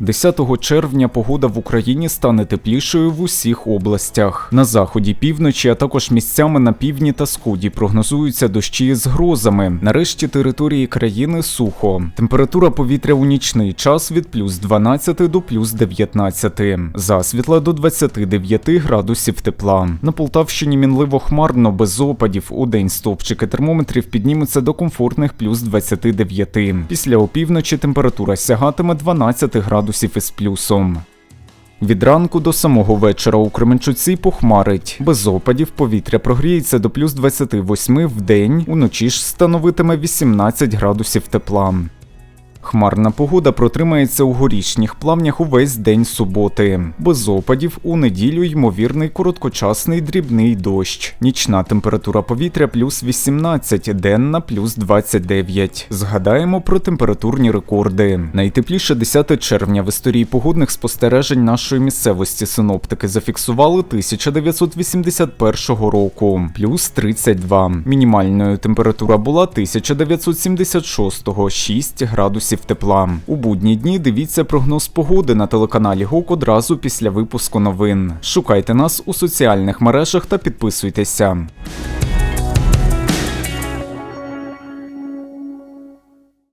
10 червня погода в Україні стане теплішою в усіх областях. На заході, півночі, а також місцями на півдні та сході прогнозуються дощі з грозами. Нарешті території країни сухо. Температура повітря у нічний час від плюс 12 до плюс 19. Засвітла до 29 градусів тепла. На Полтавщині мінливо хмарно, без опадів. У день стовпчики термометрів піднімуться до комфортних плюс 29. Після опівночі температура сягатиме 12 градусів із плюсом. Від ранку до самого вечора у Кременчуці похмарить. Без опадів повітря прогріється до плюс 28 в день, уночі ж становитиме 18 градусів тепла. Хмарна погода протримається у горішніх плавнях увесь день суботи. Без опадів у неділю ймовірний короткочасний дрібний дощ. Нічна температура повітря плюс 18, денна плюс 29. Згадаємо про температурні рекорди. Найтепліше 10 червня в історії погодних спостережень нашої місцевості синоптики зафіксували 1981 року, плюс 32. Мінімальною температура була 1976 6 градусів тепла. У будні дні дивіться прогноз погоди на телеканалі ГОК одразу після випуску новин. Шукайте нас у соціальних мережах та підписуйтеся.